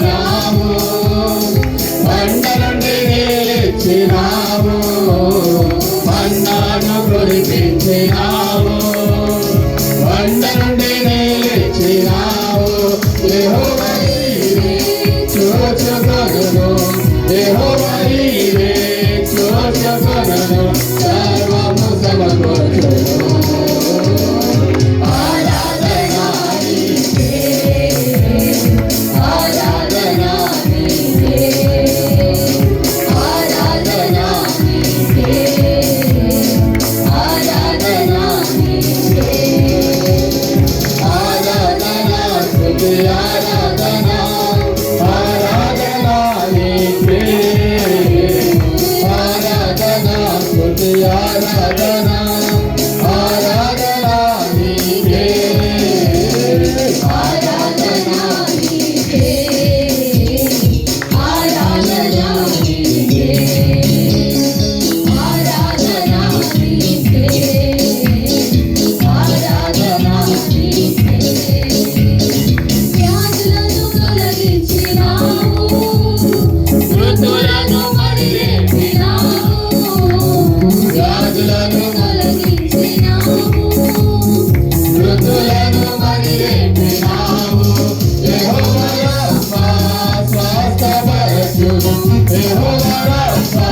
లేచినావు బండ నుండి లేచినావు బండాను కురిపించినావు బండ నుండి లేచినావు Yeah. Errou na